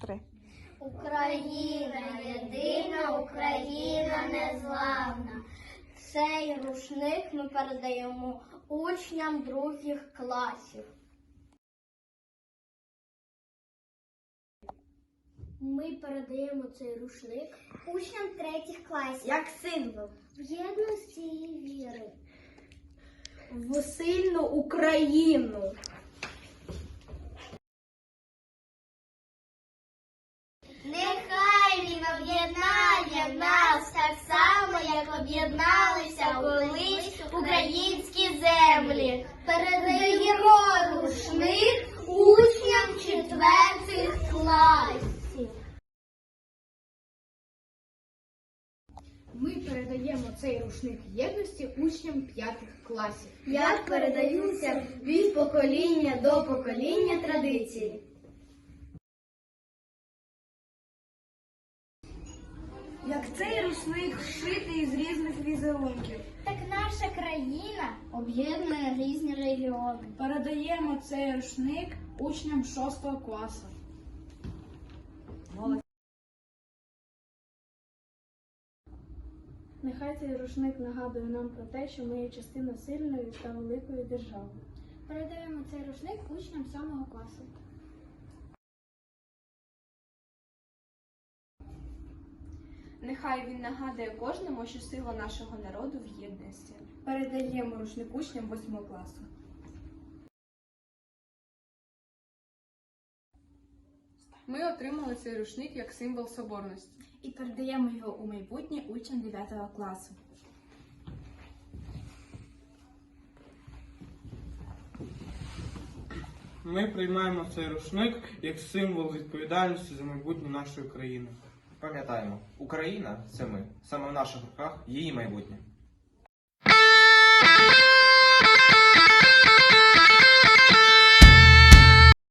Три. Україна єдина, Україна незламна. Цей рушник ми передаємо учням других класів. Ми передаємо цей рушник учням третіх класів. Як символ. В єдності і віри. В сильну Україну. Об'єдналися колись українські землі. Передаємо рушник учням четвертих класів. Ми передаємо цей рушник єдності учням п'ятих класів. Як передаються від покоління до покоління традиції. Як цей рушник шитий з різних візерунків. Так наша країна об'єднує різні регіони. Передаємо цей рушник учням шостого класу. Нехай цей рушник нагадує нам про те, що ми є частина сильної та великої держави. Передаємо цей рушник учням сьомого класу. Нехай він нагадує кожному, що сила нашого народу в єдності. Передаємо рушник учням восьмого класу. Ми отримали цей рушник як символ соборності. І передаємо його у майбутнє учням 9 класу. Ми приймаємо цей рушник як символ відповідальності за майбутнє нашої країни. Пам'ятаємо, Україна це ми. Саме в наших руках її майбутнє.